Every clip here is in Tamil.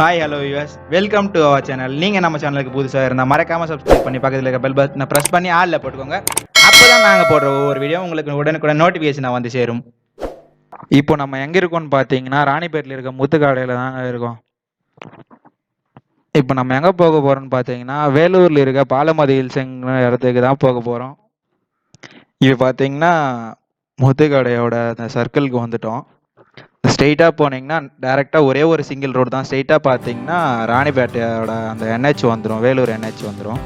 Hi hello US welcome to our channel நீங்கள் நம்ம சேனலுக்கு புதுசாக இருந்தால் மறக்காமல் சப்ஸ்கிரைப் பண்ணி பக்கத்தில் இருக்க பெல் பட்டனை ப்ரெஸ் பண்ணி ஆளில் போட்டுக்கோங்க. அப்போ தான் நாங்கள் போடுற ஒவ்வொரு வீடியோ உங்களுக்கு உடனுக்குடன் நோட்டிஃபிகேஷன் வந்து சேரும். இப்போ நம்ம எங்கே இருக்கோம்னு பார்த்தீங்கன்னா ராணிப்பேட்டில் இருக்க முத்துக்காடையில் தாங்க இருக்கோம். இப்போ நம்ம எங்கே போக போகிறோம்னு பார்த்தீங்கன்னா வேலூரில் இருக்க பாலமதி ஹில்ஸுங்கிற இடத்துக்கு தான் போக போகிறோம் இது பார்த்தீங்கன்னா முத்துக்கடையோட அந்த சர்க்கிளுக்கு வந்துட்டோம். ஸ்ட்ரெயிட்டாக போனீங்கன்னா டேரெக்டாக ஒரே ஒரு சிங்கிள் ரோடு தான். ஸ்ட்ரெயிட்டாக பார்த்தீங்கன்னா ராணிப்பேட்டையோட அந்த என்ஹெச் வந்துடும் வேலூர் என்ஹெச் வந்துடும்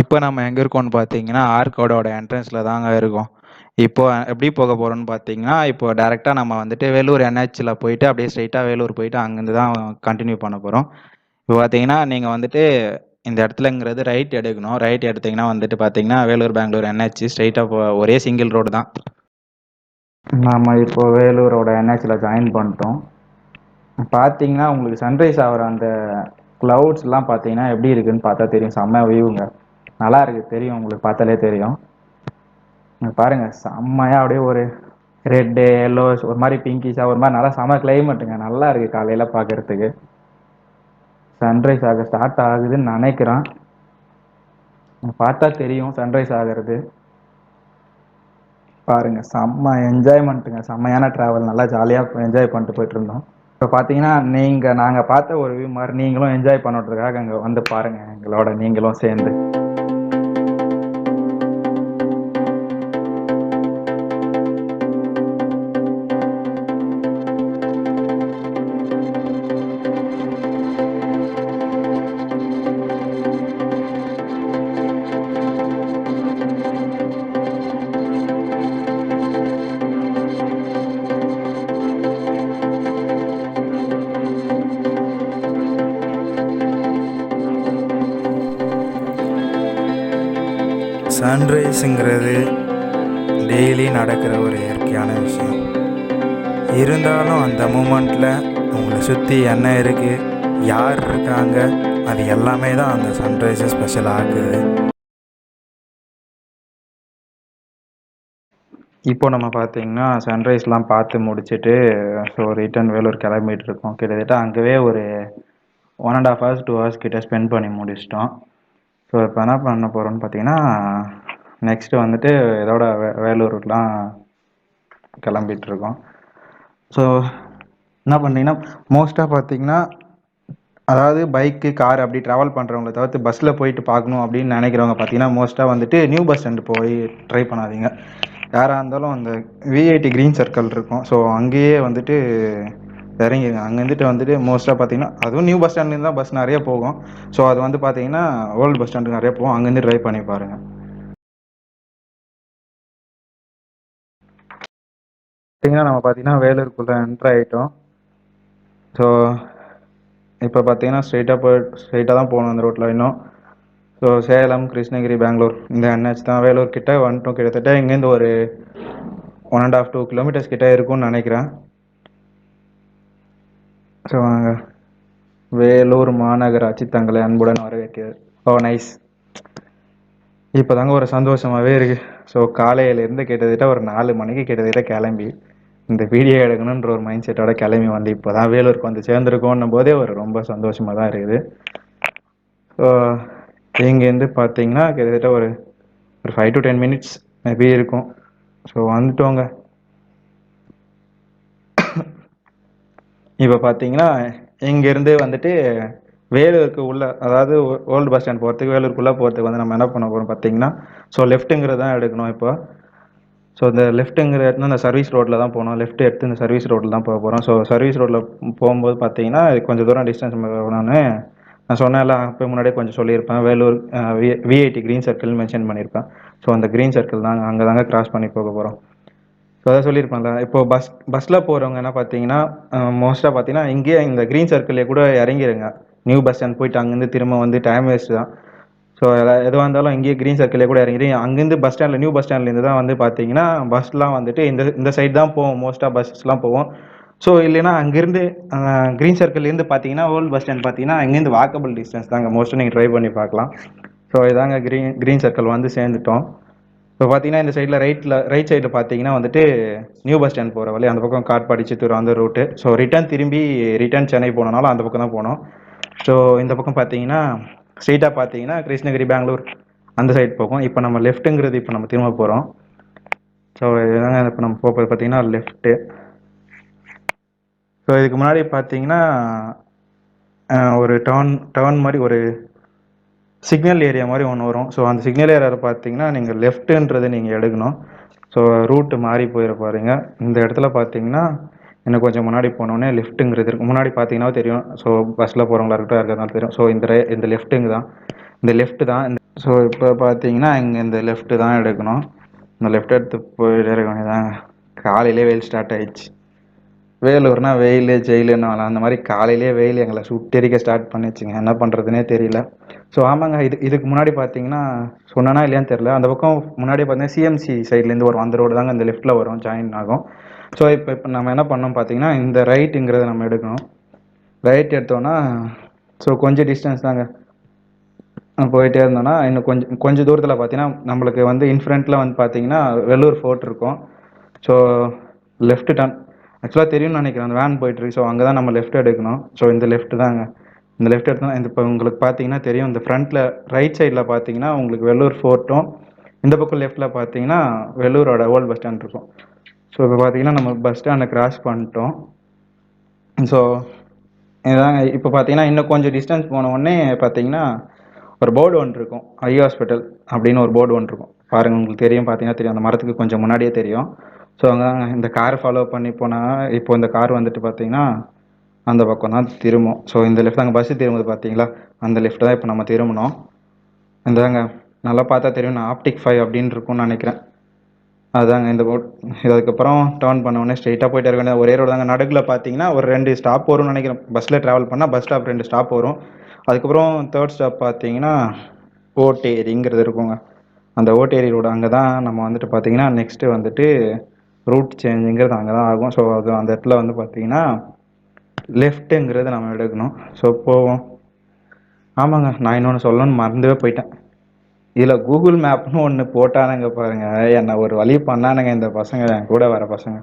இப்போ நம்ம எங்கே இருக்கோம்னு பார்த்தீங்கன்னா ஆர்கோடோட என்ட்ரன்ஸில் தாங்க இருக்கோம். இப்போ எப்படி போக போகிறோம்னு பார்த்தீங்கன்னா இப்போ டேரெக்டாக நம்ம வந்துட்டு வேலூர் என்ஹெச்சில் போயிட்டு அப்படியே ஸ்ட்ரைட்டாக வேலூர் போயிட்டு அங்கேருந்து தான் கண்டினியூ பண்ண போகிறோம் இப்போ பார்த்தீங்கன்னா நீங்கள் வந்துட்டு இந்த இடத்துலங்கிறது ரைட் எடுக்கணும். ரைட் எடுத்தீங்கன்னா வந்துட்டு பார்த்தீங்கன்னா வேலூர் பெங்களூர் என்ஹெச் ஸ்ட்ரைட்டாக போ ஒரே சிங்கிள் ரோடு தான். நம்ம இப்போ வேலூரோட என்ஹெச்சில் ஜாயின் பண்ணிட்டோம். பார்த்தீங்கன்னா உங்களுக்கு சன்ரைஸ் ஆகிற அந்த க்ளவுட்ஸ்லாம் பார்த்தீங்கன்னா எப்படி இருக்குதுன்னு பார்த்தா தெரியும். செம்ம வியூங்க நல்லா இருக்கு தெரியும். உங்களுக்கு பார்த்தாலே தெரியும். பாருங்கள் பாருங்க. செம்மையா அப்படியே ஒரு ரெட்டு எல்லோ ஒரு மாதிரி பிங்கிஷா ஒரு மாதிரி நல்லா செம கிளைமேட்டுங்க நல்லா இருக்கு காலையில பார்க்கறதுக்கு சன்ரைஸ் ஆக ஸ்டார்ட் ஆகுதுன்னு நினைக்கிறேன். பார்த்தா தெரியும் சன்ரைஸ் ஆகிறது. பாருங்க. செம்ம என்ஜாய்மெண்ட்டுங்க செம்மையான டிராவல் நல்லா ஜாலியாக என்ஜாய் பண்ணிட்டு போயிட்டு இருந்தோம் இப்போ பார்த்தீங்கன்னா நீங்கள் நாங்கள் பார்த்த ஒரு வியூ மாதிரி நீங்களும் என்ஜாய் பண்ணுறதுக்காக அங்கே வந்து பாருங்கள் எங்களோட நீங்களும் சேர்ந்து. சன்ரைஸுங்கிறது டெய்லி நடக்கிற ஒரு இயற்கையான விஷயம். இருந்தாலும் அந்த மூமெண்ட்டில் உங்களை சுற்றி என்ன இருக்குது யார் இருக்காங்க அது எல்லாமே தான் அந்த சன்ரைஸை ஸ்பெஷல் ஆக்குது. இப்போ நம்ம பார்த்தீங்கன்னா சன்ரைஸ்லாம் பார்த்து முடிச்சுட்டு ஸோ ரிட்டர்ன் வேலூர் கிளம்பிட்டு இருக்கோம். கிட்டத்தட்ட அங்கேவே ஒரு one and half hours two hours கிட்டே ஸ்பெண்ட் பண்ணி முடிச்சிட்டோம். ஸோ இப்போ என்ன பண்ண போகிறோம்னு பார்த்தீங்கன்னா நெக்ஸ்ட்டு வந்துட்டு இதோட வே வேலூருக்குலாம் கிளம்பிட்டுருக்கோம். ஸோ என்ன பண்ணுறீங்கன்னா மோஸ்ட்டாக பார்த்தீங்கன்னா அதாவது பைக்கு கார் அப்படி ட்ராவல் பண்ணுறவங்கள தவிர்த்து பஸ்ஸில் போயிட்டு பார்க்கணும் அப்படின்னு நினைக்கிறவங்க பார்த்தீங்கன்னா மோஸ்ட்டாக வந்துட்டு நியூ பஸ் ஸ்டாண்டு போய் ட்ரை பண்ணாதீங்க. யாராக இருந்தாலும் அந்த விஐடி க்ரீன் சர்க்கிள் இருக்கும். ஸோ அங்கேயே வந்துட்டு இறங்கிடுங்க அங்கேருந்துட்டு வந்துட்டு மோஸ்ட்டாக பார்த்தீங்கன்னா அதுவும் நியூ பஸ் ஸ்டாண்ட்லேருந்து தான் பஸ் நிறைய போகும். ஸோ அது வந்து பார்த்தீங்கன்னா ஓல்டு பஸ் ஸ்டாண்டுக்கு நிறைய போகும். அங்கேருந்து ட்ரை பண்ணி பாருங்கள் பார்த்தீங்கன்னா நம்ம பார்த்தீங்கன்னா வேலூருக்குள்ளே என்ட்ரு ஆகிட்டோம் ஸோ இப்போ பார்த்தீங்கன்னா ஸ்ட்ரெயிட்டாக போய் ஸ்ட்ரெயிட்டாக தான் போகணும் அந்த ரோட்டில் இன்னும். ஸோ சேலம் கிருஷ்ணகிரி பெங்களூர் இந்த என்ஹெச் தான். வேலூர் கிட்ட வந்துட்டோம் கிட்டத்தட்ட இங்கேருந்து ஒரு one and half two kilometres கிட்டே இருக்கும்னு நினைக்கிறேன். ஸோ வாங்க. வேலூர் மாநகராட்சி தங்களை அன்புடன் வரவேற்கிறது ஓ oh, நைஸ் இப்போ தாங்க ஒரு சந்தோஷமாகவே இருக்குது ஸோ காலையிலேருந்து கிட்டத்தட்ட ஒரு நாலு மணிக்கு கிட்டத்தட்ட கிளம்பி. இந்த வீடியோ எடுக்கணுன்ற ஒரு மைண்ட் செட்டோட கிளம்பி வந்து இப்போ தான் வேலூருக்கு வந்து சேர்ந்துருக்கோன்னும் போதே ஒரு ரொம்ப சந்தோஷமாக தான் இருக்குது. ஸோ இங்கேருந்து பார்த்தீங்கன்னா கிட்டத்தட்ட ஒரு ஒரு five to ten minutes maybe இருக்கும். ஸோ வந்துட்டோங்க. இப்போ பார்த்தீங்கன்னா இங்கேருந்து வந்துட்டு வேலூருக்கு உள்ள அதாவது ஓல்டு பஸ் ஸ்டாண்ட் போகிறதுக்கு வேலூருக்குள்ளே போகிறதுக்கு வந்து நம்ம என்ன பண்ண போகிறோம் பார்த்தீங்கன்னா ஸோ லெஃப்ட்டுங்கிறது தான் எடுக்கணும் இப்போ. ஸோ இந்த லெஃப்ட்டுங்கிற இடத்துல இந்த சர்வீஸ் ரோட்டில் தான் போகணும். லெஃப்ட் எடுத்து இந்த சர்வீஸ் ரோட்டில் தான் போக போகிறோம் ஸோ சர்வீஸ் ரோட்டில் போகும்போது பார்த்தீங்கன்னா கொஞ்சம் தூரம் டிஸ்டன்ஸ் நான் நான் சொன்னேன்ல. அப்போ முன்னாடியே கொஞ்சம் சொல்லியிருப்பேன். Vellore V VIT green circle mention பண்ணியிருப்பேன். ஸோ அந்த க்ரீன் சர்க்கிள் தான் அங்கே தாங்க கிராஸ் பண்ணி போக போகிறோம் ஸோ அதான் சொல்லியிருப்பேன்ல. இப்போ பஸ் பஸ்ஸில் போகிறவங்க என்ன பார்த்தீங்கன்னா மோஸ்ட்டாக பார்த்தீங்கன்னா இங்கேயே இந்த க்ரீன் சர்க்கிளே கூட இறங்கிடுங்க நியூ பஸ் ஸ்டாண்ட் போயிட்டு அங்கேருந்து திரும்ப வந்து டைம் வேஸ்ட் தான். ஸோ எதுவாக இருந்தாலும் இங்கேயே க்ரீன் சர்க்கிளே கூட இறங்கிடு. அங்கேருந்து பஸ் ஸ்டாண்டில் நியூ பஸ் ஸ்டாண்ட்லேருந்து தான் வந்து பார்த்தீங்கன்னா பஸ்லாம் வந்துட்டு இந்த இந்த சைடு தான் போவோம். மோஸ்ட்டாக பஸ்ஸ்லாம் போவோம். ஸோ இல்லைன்னா அங்கேருந்து க்ரீன் சர்க்கிள்லேருந்து பார்த்தீங்கன்னா ஓல்டு பஸ் ஸ்டாண்ட் பார்த்தீங்கன்னா அங்கேருந்து வாக்கபிள் டிஸ்டன்ஸ் தாங்க. மோஸ்ட்டாக நீங்கள் ட்ரை பண்ணி பார்க்கலாம். ஸோ இதாங்க க்ரீன் க்ரீன் சர்க்கிள் வந்து சேர்ந்துட்டோம். இப்போ பார்த்தீங்கன்னா இந்த சைடில் ரைட்டில் ரைட் சைடில் பார்த்தீங்கன்னா வந்துட்டு நியூ பஸ் ஸ்டாண்ட் போகிற வழி. அந்த பக்கம் காட்பாடி சித்தூர் அந்த ரூட்டு ஸோ ரிட்டர்ன் திரும்பி ரிட்டர்ன் சென்னை போனனால அந்த பக்கம் தான் போனோம். ஸோ இந்த பக்கம் பார்த்தீங்கன்னா ஸ்ட்ரெயிட்டாக பார்த்தீங்கன்னா கிருஷ்ணகிரி பெங்களூர் அந்த சைடு போகும். இப்போ நம்ம லெஃப்ட்டுங்கிறது இப்போ நம்ம திரும்ப போகிறோம் ஸோ இதுதாங்க இப்போ நம்ம போகிறது பார்த்தீங்கன்னா லெஃப்ட்டு ஸோ இதுக்கு முன்னாடி பார்த்தீங்கன்னா ஒரு டர்ன் டவுன் மாதிரி ஒரு சிக்னல் ஏரியா மாதிரி ஒன்று வரும். ஸோ அந்த சிக்னல் ஏரியாவில் பார்த்தீங்கன்னா நீங்கள் லெஃப்ட்டுன்றதை நீங்கள் எடுக்கணும். ஸோ ரூட்டு மாறி போயிட பாருங்க. இந்த இடத்துல பார்த்தீங்கன்னா இன்னும் கொஞ்சம் முன்னாடி போனோடனே லெஃப்ட்டுங்கிறது இருக்கும் முன்னாடி பார்த்தீங்கன்னா தெரியும். ஸோ பஸ்ஸில் போகிறவங்களா இருக்கட்டும் இருக்கிறதுனால தெரியும். ஸோ இந்த ரே இந்த லெஃப்ட்டுங்க தான். இந்த லெஃப்ட்டு தான். இந்த ஸோ இப்போ பார்த்தீங்கன்னா இங்கே இந்த லெஃப்ட்டு தான் எடுக்கணும். இந்த லெஃப்ட் எடுத்து போயிட்டே இருக்க வேண்டியதாங்க காலையிலே வெயில் ஸ்டார்ட் ஆயிடுச்சு. வேலூர்னா வெயில் ஜெயிலுன்னு அந்த மாதிரி காலையிலே வெயில் எங்களை சுட்டெரிக்க ஸ்டார்ட் பண்ணிச்சுங்க என்ன பண்ணுறதுனே தெரியல. ஸோ ஆமாங்க. இது இதுக்கு முன்னாடி பார்த்தீங்கன்னா சொன்னனா இல்லையான்னு தெரியல. அந்த பக்கம் முன்னாடி பார்த்தீங்கன்னா சிஎம்சி சைட்லேருந்து வரும் அந்த ரோடு தாங்க இந்த லெஃப்ட்டில் வரும். ஜாயின் ஆகும். ஸோ இப்போ இப்போ நம்ம என்ன பண்ணோம் பார்த்தீங்கன்னா இந்த ரைட்டுங்கிறத நம்ம எடுக்கணும். ரைட் எடுத்தோன்னா ஸோ கொஞ்சம் டிஸ்டன்ஸ் தாங்க. போயிட்டே இருந்தோம்னா இன்னும் கொஞ்சம் கொஞ்சம் தூரத்தில் பார்த்தீங்கன்னா நம்மளுக்கு வந்து இன்ஃப்ரண்ட்டில் வந்து பார்த்தீங்கன்னா வெள்ளூர் ஃபோர்ட் இருக்கும். ஸோ லெஃப்ட் டர்ன் ஆக்சுவலாக தெரியும்னு நினைக்கிறேன் அந்த வேன் போயிட்டுருக்கு ஸோ அங்கே தான் நம்ம லெஃப்ட் எடுக்கணும். ஸோ இந்த லெஃப்ட் தாங்க. இந்த லெஃப்ட் எடுத்தோம்னா இந்த இப்போ உங்களுக்கு பார்த்தீங்கன்னா தெரியும் இந்த ஃப்ரண்ட்டில் ரைட் சைடில் பார்த்தீங்கன்னா உங்களுக்கு வெள்ளூர் ஃபோர்ட்டும் இந்த பக்கம் லெஃப்ட்டில் பார்த்தீங்கன்னா வெள்ளூரோட ஓல்டு பஸ் ஸ்டாண்ட் இருக்கும். ஸோ இப்போ பார்த்தீங்கன்னா நம்ம பஸ் ஸ்டாண்டை கிராஸ் பண்ணிட்டோம். ஸோ இதாங்க இப்போ பார்த்தீங்கன்னா இன்னும் கொஞ்சம் டிஸ்டன்ஸ் போன உடனே பார்த்தீங்கன்னா ஒரு போர்டு ஒன்று இருக்கும். ஐ ஹாஸ்பிட்டல் அப்படின்னு ஒரு போர்டு ஒன்று இருக்கும். பாருங்கள் உங்களுக்கு தெரியும் பார்த்தீங்கன்னா தெரியும். அந்த மரத்துக்கு கொஞ்சம் முன்னாடியே தெரியும். ஸோ அங்கே இந்த கார் ஃபாலோ பண்ணி போனால் இப்போ இந்த கார் வந்துட்டு பார்த்தீங்கன்னா அந்த பக்கம் தான் திரும்பும். ஸோ இந்த லெஃப்ட் அங்கே பஸ்ஸு திரும்புது பார்த்தீங்களா அந்த லெஃப்ட் தான் இப்போ நம்ம திரும்பணும். இந்தாங்க நல்லா பார்த்தா தெரியும் நான் ஆப்டிக் ஃபைவ் அப்படின்னு இருக்கும்னு நினைக்கிறேன். அதாங்க இந்த போட் இது அதுக்கப்புறம் டேர்ன் பண்ண உடனே ஸ்ட்ரெயிட்டாக போயிட்டே இருக்க வேண்டியது. ஒரே ரோடு தாங்க. நடுக்கில் பார்த்தீங்கன்னா ஒரு ரெண்டு ஸ்டாப் வரும்னு நினைக்கிறேன். பஸ்ஸில் ட்ராவல் பண்ணால் பஸ் ஸ்டாப் ரெண்டு ஸ்டாப் வரும். அதுக்கப்புறம் தேர்ட் ஸ்டாப் பார்த்தீங்கன்னா ஓட்டேரிங்கிறது இருக்குங்க. அந்த ஓட்டேரி ரோடு அங்கே தான் நம்ம வந்துட்டு பார்த்தீங்கன்னா நெக்ஸ்ட்டு வந்துட்டு ரூட் சேஞ்சுங்கிறது அங்கே தான் ஆகும். ஸோ அது அந்த இடத்துல வந்து பார்த்தீங்கன்னா லெஃப்ட்டுங்கிறது நம்ம எடுக்கணும். ஸோ போவோம். ஆமாங்க நான் இன்னொன்று சொல்லணும்னு மறந்துவே போயிட்டேன். இதில் கூகுள் மேப்னு ஒன்று போட்டானுங்க பாருங்க. என்னை ஒரு வழி பண்ணானுங்க இந்த பசங்க. என் கூட வர பசங்க.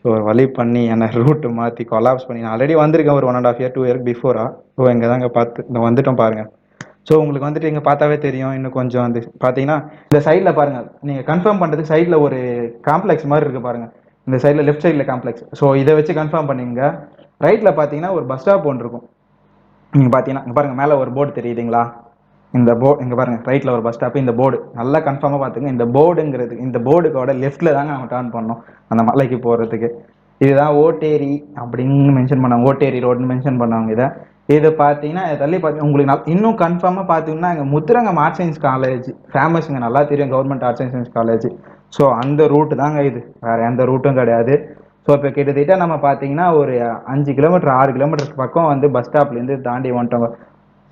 ஸோ ஒரு வழி பண்ணி என்னை ரூட்டு மாற்றி கொலாப்ஸ் பண்ணி நான் ஆல்ரெடி வந்திருக்கேன் ஒரு one and half year two இயர்க்கு பிஃபோரா ஸோ இங்கே தாங்க பார்த்து இந்த வந்துட்டோம் பாருங்க. ஸோ உங்களுக்கு வந்துட்டு இங்கே பார்த்தாவே தெரியும். இன்னும் கொஞ்சம் வந்து பார்த்தீங்கன்னா இந்த சைடில் பாருங்க. நீங்கள் கன்ஃபார்ம் பண்ணுறதுக்கு சைடில் ஒரு காம்ப்ளெக்ஸ் மாதிரி இருக்கு பாருங்க. இந்த சைடில் லெஃப்ட் சைடில் காம்ப்ளெக்ஸ் ஸோ இதை வச்சு கன்ஃபார்ம் பண்ணிங்க ரைட்டில் பார்த்தீங்கன்னா ஒரு பஸ் ஸ்டாப் ஒன்று இருக்கும். நீங்கள் பார்த்தீங்கன்னா பாருங்கள் பாருங்க மேலே ஒரு போர்டு தெரியுதுங்களா? இந்த போர்டு இங்கே பாருங்க ரைட்டில் ஒரு பஸ் ஸ்டாப் இந்த போர்டு நல்லா கன்ஃபார்மாக பார்த்துங்க இந்த போர்டுங்கிறது இந்த போர்டுக்கோட லெஃப்ட்ல தாங்க நம்ம டேர்ன் பண்ணோம் அந்த மலைக்கு போகிறதுக்கு இதுதான் ஓட்டேரி அப்படின்னு மென்ஷன் பண்ணாங்க ஓட்டேரி ரோடுன்னு மென்ஷன் பண்ணாங்க இதை. இது பார்த்தீங்கன்னா இதை தள்ளி பார்த்தீங்கன்னா உங்களுக்கு நல்- இன்னும் கன்ஃபார்மாக பார்த்தீங்கன்னா இங்கே முத்துரங்கம் ஆர்ட்ஸ் சயின்ஸ் காலேஜ் ஃபேமஸுங்க நல்லா தெரியும் government arts science college so அந்த ரூட்டு தாங்க இது. வேறு எந்த ரூட்டும் கிடையாது. ஸோ இப்போ கிட்டத்தட்ட நம்ம பார்த்தீங்கன்னா ஒரு அஞ்சு கிலோமீட்டர் ஆறு கிலோமீட்டருக்கு பக்கம் வந்து பஸ் ஸ்டாப்லேருந்து தாண்டி வந்துட்டோங்க.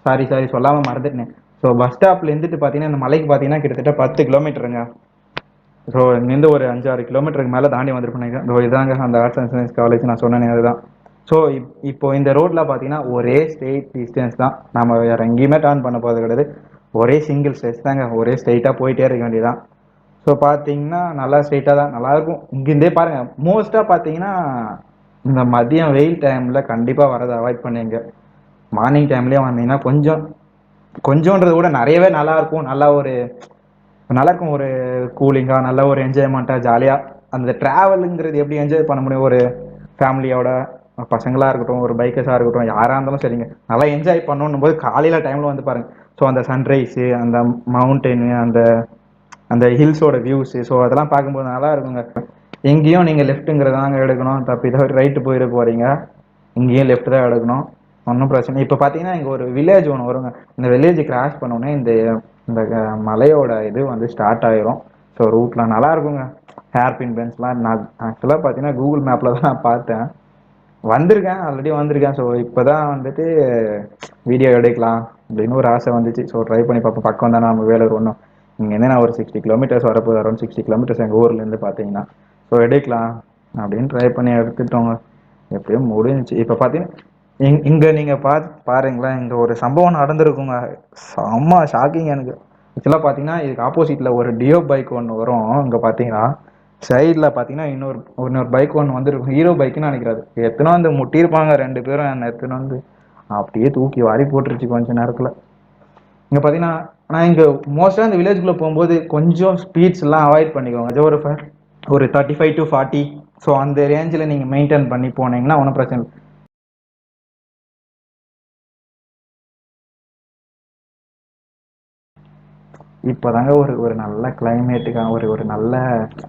சாரி சாரி சொல்லாமல் மறந்துட்டேன். ஸோ பஸ் ஸ்டாப்ல இருந்துட்டு பார்த்தீங்கன்னா இந்த மலைக்கு பார்த்தீங்கன்னா கிட்டத்தட்ட பத்து கிலோமீட்டருங்க. ஸோ இங்கேருந்து ஒரு அஞ்சாறு கிலோமீட்டருக்கு மேலே தாண்டி வந்திருப்பேன் ஸோ இதாங்க அந்த ஆர்ட்ஸ் அண்ட் சயின்ஸ் காலேஜ் நான் சொன்னேனே அதுதான். ஸோ இப் இப்போ இந்த ரோட்ல பார்த்தீங்கன்னா ஒரே ஸ்ட்ரெயிட் டிஸ்டன்ஸ் தான். நம்ம வேற எங்கேயுமே டர்ன் பண்ண போகிறது கிடையாது. ஒரே சிங்கிள் ஸ்ட்ரெஸ் தாங்க. ஒரே ஸ்ட்ரெயிட்டாக போயிட்டே இருக்க வேண்டியதான் ஸோ பார்த்தீங்கன்னா நல்லா ஸ்ட்ரெயிட்டாக தான் நல்லா இருக்கும். இங்கேருந்தே பாருங்க. மோஸ்ட்டாக பார்த்தீங்கன்னா இந்த மதியம் வெயில் டைமில் கண்டிப்பாக வரதை அவாய்ட் பண்ணுங்க மார்னிங் டைம்லேயே வந்தீங்கன்னா கொஞ்சம் கொஞ்சம்ன்றதை விட நிறையவே நல்லா இருக்கும் நல்லா ஒரு நல்லா இருக்கும் ஒரு கூலிங்காக நல்ல ஒரு என்ஜாய்மெண்ட்டாக ஜாலியாக அந்த ட்ராவலுங்கிறது எப்படி என்ஜாய் பண்ண முடியும்? ஒரு ஃபேமிலியோட பசங்களாக இருக்கட்டும் ஒரு பைக்கர்ஸாக இருக்கட்டும் யாராக இருந்தாலும் சரிங்க. நல்லா என்ஜாய் பண்ணணும் போது காலையில் டைமில் வந்து பாருங்க. ஸோ அந்த சன்ரைஸு அந்த மவுண்டெயின் அந்த அந்த ஹில்ஸோட வியூஸு ஸோ அதெல்லாம் பார்க்கும்போது நல்லா இருக்குங்க. எங்கேயும் நீங்கள் லெஃப்ட்டுங்கிறதாங்க எடுக்கணும். தப்பி தவிர ரைட்டு போயிட போகிறீங்க இங்கேயும் லெஃப்ட் தான் எடுக்கணும். ஒன்றும் பிரச்சனை இப்போ பார்த்தீங்கன்னா இங்கே ஒரு வில்லேஜ் ஒன்று வருங்க. இந்த வில்லேஜ் கிராஸ் பண்ணோடனே இந்த இந்த க- மலையோட இது வந்து ஸ்டார்ட் ஆயிரும். ஸோ ரூட்லாம் நல்லா இருக்குங்க. ஹேர் பின் பென்ஸ்லாம் நான் ஆக்சுவலாக பார்த்தீங்கன்னா கூகுள் மேப்பில் தான் நான் பார்த்தேன். வந்திருக்கேன் ஆல்ரெடி வந்திருக்கேன். ஸோ இப்போ தான் வந்துட்டு வீடியோ எடுக்கலாம் அப்படின்னு ஒரு ஆசை வந்துச்சு. ஸோ ட்ரை பண்ணி பார்ப்போம். பக்கம் தானே நம்ம வேலூர் ஒன்றும் இங்கேருந்து நான் ஒரு சிக்ஸ்டி கிலோமீட்டர்ஸ் வரப்போ அரௌண்ட் சிக்ஸ்டி கிலோமீட்டர்ஸ் எங்கள் ஊர்லேருந்து பார்த்தீங்கன்னா ஸோ எடுக்கலாம் அப்படின்னு ட்ரை பண்ணி எடுத்துட்டோங்க. எப்படியும் முடிஞ்சிச்சு. இப்போ பார்த்தீங்கன்னா இங் இங்கே நீங்கள் பாருங்களேன் இங்கே ஒரு சம்பவம் நடந்திருக்குங்க. செம்ம ஷாக்கிங் எனக்கு. ஆக்சுவலாக பார்த்தீங்கன்னா இதுக்கு ஆப்போசிட்டில் ஒரு டியோ பைக் ஒன்று வரும் இங்கே பார்த்தீங்கன்னா சைடில் பார்த்தீங்கன்னா இன்னொரு இன்னொரு பைக் ஒன்று வந்துருக்கும். ஹீரோ பைக்குன்னு நினைக்கிறாரு. எத்தனை வந்து முட்டியிருப்பாங்க ரெண்டு பேரும் என்ன எத்தனை வந்து அப்படியே தூக்கி வாரி போட்டுருச்சு கொஞ்ச நேரத்தில். இங்கே பார்த்தீங்கன்னா ஆனால் இங்கே மோஸ்ட்டாக இந்த வில்லேஜ்குள்ளே போகும்போது கொஞ்சம் ஸ்பீட்ஸ் எல்லாம் அவாய்ட் பண்ணிக்கோங்க. அது ஒரு ஒரு thirty five to forty so அந்த ரேஞ்சில் நீங்கள் மெயின்டைன் பண்ணி போனீங்கன்னா ஒன்றும் பிரச்சனை இல்லை. இப்போதாங்க ஒரு ஒரு நல்ல கிளைமேட்டுக்கான ஒரு ஒரு நல்ல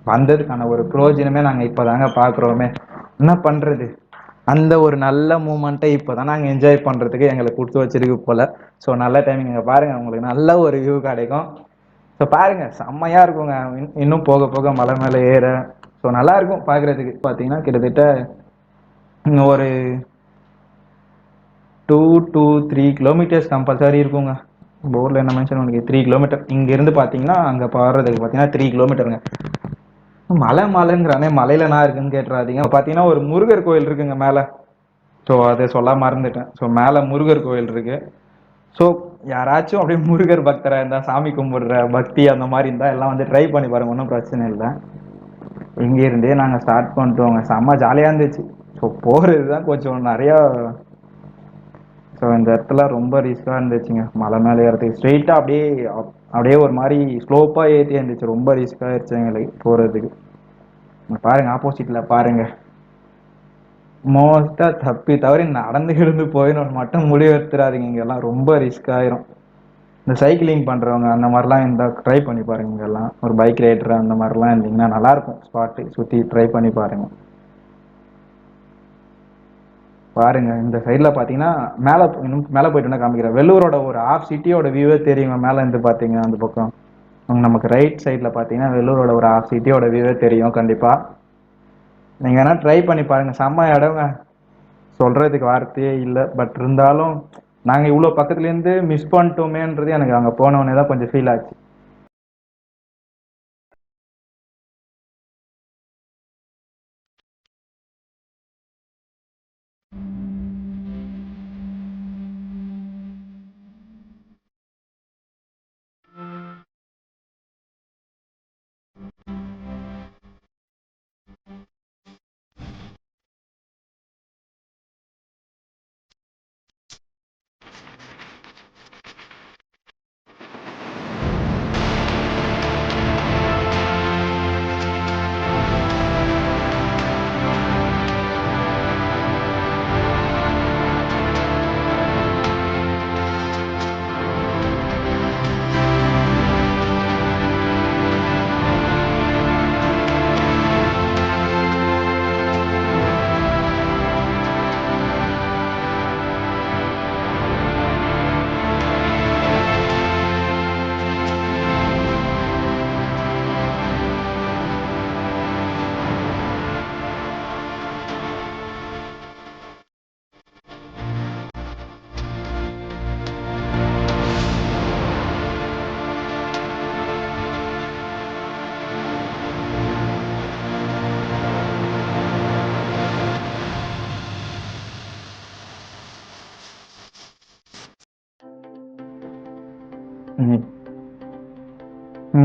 வந்ததுக்கான ஒரு ப்ரோஜனமே நாங்கள் இப்போதாங்க பார்க்குறோமே என்ன பண்ணுறது அந்த ஒரு நல்ல மூமெண்ட்டை இப்போ தான் நாங்கள் என்ஜாய் பண்ணுறதுக்கு எங்களை கொடுத்து வச்சிருக்கு போல். ஸோ நல்ல டைமிங் இங்கே பாருங்கள் உங்களுக்கு நல்ல ஒரு வியூ கிடைக்கும். ஸோ பாருங்கள் செம்மையாக இருக்குங்க. இன்- இன்னும் போக போக மலை மேலே ஏற. ஸோ நல்லா இருக்கும் பார்க்குறதுக்கு பார்த்தீங்கன்னா கிட்டத்தட்ட ஒரு two two three kilometres compulsory இருக்குங்க. போர்டில் என்ன மென்ஷன் உங்களுக்கு த்ரீ கிலோமீட்டர் இங்கேருந்து பார்த்தீங்கன்னா அங்கே போகிறதுக்கு பார்த்தீங்கன்னா த்ரீ கிலோமீட்டருங்க மலை மலைங்கிறானே மலையில நான் இருக்குன்னு கேட்டுறாதீங்க. பார்த்தீங்கன்னா ஒரு முருகர் கோயில் இருக்குங்க மேலே. ஸோ அதை சொல்ல மறந்துட்டேன். ஸோ மேலே முருகர் கோயில் இருக்கு. ஸோ யாராச்சும் அப்படியே முருகர் பக்தராக இருந்தால் சாமி கும்பிடுற பக்தி அந்த மாதிரி இருந்தால் எல்லாம் வந்து ட்ரை பண்ணி பாருங்க. ஒன்றும் பிரச்சனை இல்லை. இங்கேருந்தே நாங்கள் ஸ்டார்ட் பண்ணிட்டோங்க. செம்ம ஜாலியாக இருந்துச்சு. ஸோ போகிறது தான் கொஞ்சம் நிறையா ஸோ இந்த இடத்துல ரொம்ப ரிஸ்க்காக இருந்துச்சுங்க. மலை மேலே ஏறதுக்கு. ஸ்ட்ரெயிட்டாக அப்படியே அப்- அப்படியே ஒரு மாதிரி ஸ்லோப்பாக ஏற்றி இருந்துச்சு. ரொம்ப ரிஸ்க்காக இருந்துச்சு எங்களுக்கு போகிறதுக்கு பாருங்க ஆப்போசிட்டில் பாருங்க. மோஸ்ட்டாக தப்பி தவறி நடந்து கிடந்து போயிடணும் மட்டும் முடிவெடுத்துறாதீங்க இங்கெல்லாம் ரொம்ப ரிஸ்க் ஆயிரும். இந்த சைக்கிளிங் பண்ணுறவங்க அந்த மாதிரிலாம் இருந்தால் ட்ரை பண்ணி பாருங்க. இங்கெல்லாம் ஒரு பைக் ரைடர் அந்த மாதிரிலாம் இருந்தீங்கன்னா நல்லாயிருக்கும் ஸ்பாட்டு சுற்றி ட்ரை பண்ணி பாருங்க. பாருங்க இந்த சைடில் பார்த்தீங்கன்னா மேலே இன்னும் மேலே போயிட்டு காமிக்கிறேன் வெள்ளூரோட ஒரு ஆஃப் சிட்டியோட வியூவே தெரியுங்க மேலே இருந்து பார்த்தீங்கன்னா அந்த பக்கம். நமக்கு ரைட் சைடில் பார்த்தீங்கன்னா வெள்ளூரோட ஒரு ஆஃப் சிட்டியோட வியூவே தெரியும் கண்டிப்பாக நீங்கள் வேணால் ட்ரை பண்ணி பாருங்க செம்ம இடங்க. சொல்கிறதுக்கு வார்த்தையே இல்லை பட் இருந்தாலும் நாங்கள் இவ்வளோ பக்கத்துலேருந்து மிஸ் பண்ணிட்டோமேன்றது எனக்கு அங்கே போனவொடனே தான் கொஞ்சம் ஃபீல் ஆச்சு.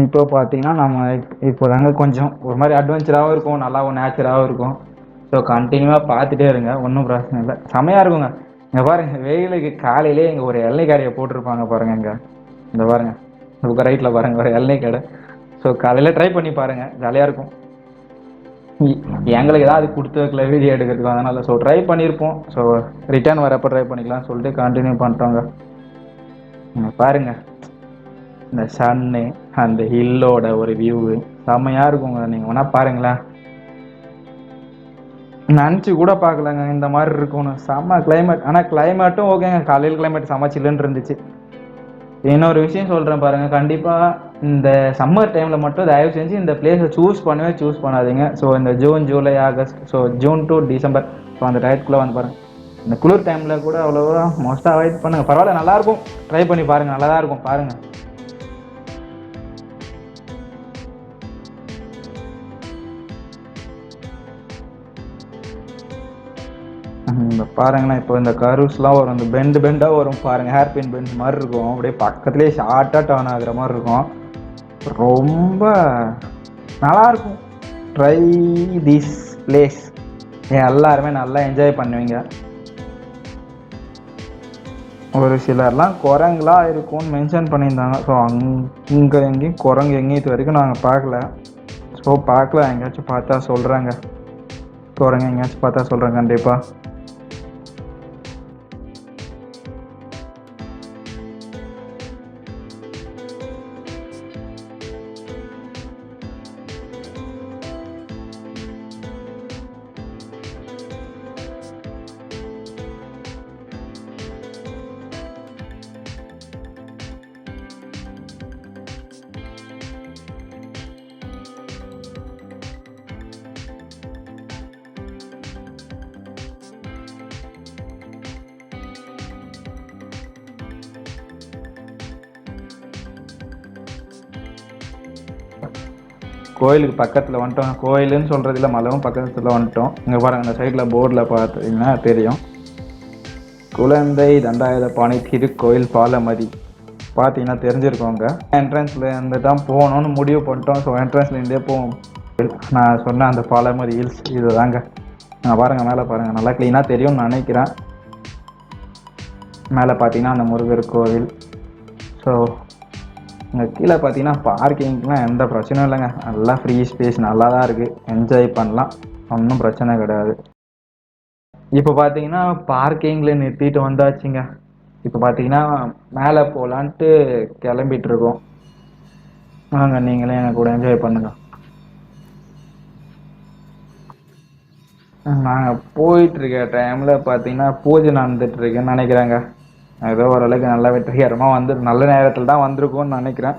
இப்போ பார்த்தீங்கன்னா நம்ம இப்போ தாங்க கொஞ்சம் ஒரு மாதிரி அட்வென்ச்சராகவும் இருக்கும் நல்லாவும் நேச்சராகவும் இருக்கும். ஸோ கண்டினியூவாக பார்த்துட்டே இருங்க ஒன்றும் பிரச்சனை இல்லை. செமையாக இருக்குங்க. இங்கே பாருங்க வெயிலுக்கு காலையிலே இங்கே ஒரு எல்லை கடையை போட்டிருப்பாங்க பாருங்க இங்கே. இந்த பாருங்க இந்த ரைட்டில் பாருங்க ஒரு எல்லை கடை. ஸோ காலையில் ட்ரை பண்ணி பாருங்க ஜாலியாக இருக்கும். எங்களுக்கு ஏதாவது அது கொடுத்து வைக்கல வீடியோ எடுக்கிறதுக்கு அதனால். ஸோ ட்ரை பண்ணியிருப்போம். ஸோ ரிட்டர்ன் வரப்போ ட்ரை பண்ணிக்கலாம் சொல்லிட்டு கண்டினியூ பண்ணிட்டோங்க பாருங்கள் பாருங்க. இந்த சன்னு அந்த ஹில்லோட ஒரு வியூவு செம்மையா இருக்குங்க நீங்க வேணா பாருங்களேன். நினச்சி கூட பார்க்கலங்க இந்த மாதிரி இருக்கும்னு. செம்ம கிளைமேட் ஆனால் கிளைமேட்டும் ஓகேங்க காலையில் கிளைமேட் செம்ம சில்லுன்னு இருந்துச்சு. இன்னொரு விஷயம் சொல்கிறேன் பாருங்கள் கண்டிப்பாக இந்த சம்மர் டைமில் மட்டும் தயவு செஞ்சு இந்த பிளேஸை சூஸ் பண்ணவே சூஸ் பண்ணாதீங்க. ஸோ இந்த June July August so June to December so அந்த டயத்துக்குள்ளே வந்து பாருங்கள் இந்த குளிர் டைமில் கூட அவ்வளோவா மோஸ்ட்டாக அவாய்ட் பண்ணுங்கள் பரவாயில்ல நல்லாயிருக்கும் ட்ரை பண்ணி பாருங்கள் நல்லா தான் இருக்கும். பாருங்கள் இந்த பாருங்களேன் இப்போ இந்த கருஸ்லாம் வரும் இந்த பெண்டு பெண்டாக வரும் பாருங்கள் ஹேர் பின் பெண்ட் மாதிரி இருக்கும். அப்படியே பக்கத்துலேயே ஷார்ட்டாக டர்ன் ஆகுற மாதிரி இருக்கும். ரொம்ப நல்லாயிருக்கும். ட்ரை திஸ் பிளேஸ் எல்லாருமே நல்லா என்ஜாய் பண்ணுவீங்க. ஒரு சிலர்லாம் குரங்குலாம் இருக்கும்னு மென்ஷன் பண்ணியிருந்தாங்க. ஸோ அங் இங்கே எங்கேயும் குரங்கு எங்கேயும் இது வரைக்கும் நாங்கள் பார்க்கல. ஸோ பார்க்கல. எங்கேயாச்சும் பார்த்தா சொல்கிறாங்க குரங்கு எங்கேயாச்சும் பார்த்தா சொல்கிறேன் கண்டிப்பாக கோயிலுக்கு பக்கத்தில் வந்துட்டோம். கோயிலுன்னு சொல்கிறது இல்லை மலவும் பக்கத்தில் வந்துட்டோம். இங்கே பாருங்க அந்த சைடில் போர்டில் பார்த்தீங்கன்னா தெரியும். குழந்தை தண்டாயுத பாணி திருக்கோயில் பாலமதி. பார்த்தீங்கன்னா தெரிஞ்சிருக்கோங்க. என்ட்ரன்ஸில் இருந்து தான் போகணும்னு முடிவு பண்ணிட்டோம். ஸோ என்ட்ரன்ஸ்லேருந்தே போவோம். நான் சொன்ன அந்த பாலமதி ஹில்ஸ் இது தாங்க நான் பாருங்கள் மேலே பாருங்கள் நல்லா க்ளீனாக தெரியும்னு நினைக்கிறேன். மேலே பார்த்தீங்கன்னா அந்த முருகர் கோவில். ஸோ இங்கே கீழே பார்த்தீங்கன்னா பார்க்கிங்கெலாம் எந்த பிரச்சனையும் இல்லைங்க. நல்லா ஃப்ரீ ஸ்பேஸ் நல்லா தான் இருக்குது என்ஜாய் பண்ணலாம். ஒன்றும் பிரச்சனை கிடையாது. இப்போ பார்த்தீங்கன்னா பார்க்கிங்கில் நிறுத்திட்டு வந்தாச்சுங்க. இப்போ பார்த்தீங்கன்னா மேலே போகலான்ட்டு கிளம்பிட்டுருக்கோம். வாங்க நீங்களே எனக்கு கூட என்ஜாய் பண்ணுங்க. நாங்கள் போயிட்டுருக்க டைமில் பார்த்தீங்கன்னா பூஜை நடந்துட்டுருக்குன்னு நினைக்கிறேங்க. ஏதோ ஓரளவுக்கு நல்ல வெற்றிகரமாக வந்து நல்ல நேரத்தில் தான் வந்திருக்கும்னு நினைக்கிறேன்.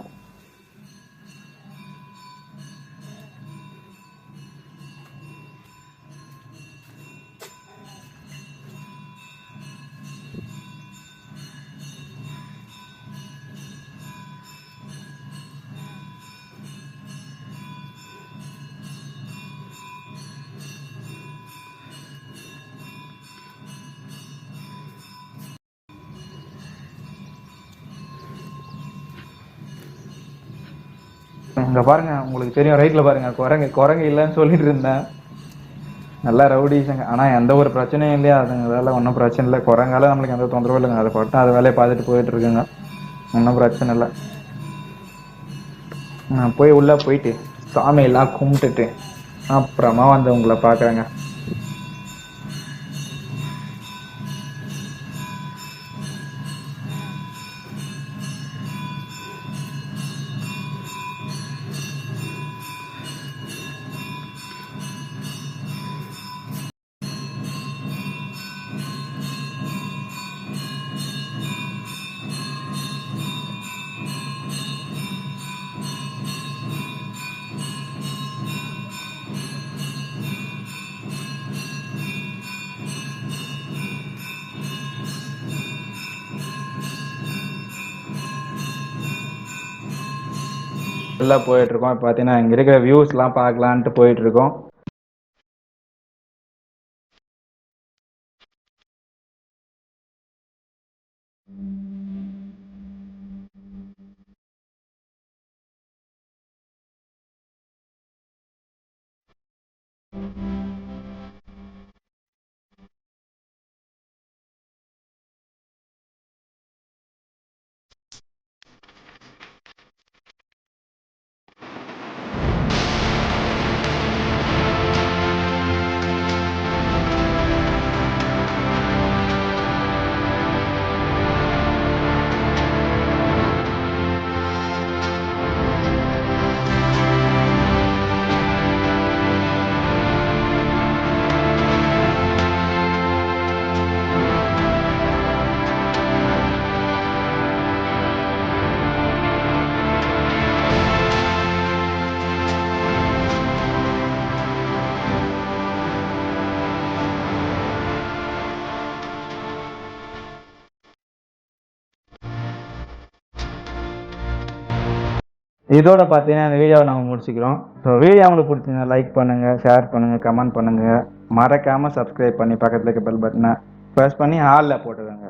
இங்கே பாருங்க உங்களுக்கு தெரியும் ரைட்டில் பாருங்க குரங்கு குரங்கு இல்லைன்னு சொல்லிட்டு இருந்தேன். நல்லா ரவுடிஸுங்க ஆனால் எந்த ஒரு பிரச்சனையும் இல்லையா? அதுங்களால ஒன்றும் பிரச்சனை இல்லை. குரங்கால நம்மளுக்கு எந்த தொந்தரவும் இல்லைங்க. அதை பட்டு அதை வேலையை பார்த்துட்டு போயிட்டு இருக்குங்க. ஒன்றும் பிரச்சனை இல்லை. நான் போய் உள்ளே போயிட்டு சாமியெல்லாம் கும்பிட்டுட்டு அப்புறமா வந்து உங்களை பார்க்குறேங்க. ஃபுல்லாக போயிட்டு இருக்கோம். இப்போ பார்த்தீங்கன்னா இங்கே இருக்கிற வியூஸ்லாம் பார்க்கலான்ட்டு போயிட்டு இருக்கோம். இதோட பார்த்தீங்கன்னா இந்த வீடியோவை நம்ம முடிச்சுக்கிறோம். ஸோ வீடியோ உங்களுக்கு பிடிச்சிருந்தா லைக் பண்ணுங்கள் ஷேர் பண்ணுங்கள் கமெண்ட் பண்ணுங்கள் மறக்காமல் சப்ஸ்கிரைப் பண்ணி பக்கத்தில் இருக்க பெல் பட்டனை ப்ரெஸ் பண்ணி ஹாலில் போட்டுக்கோங்க.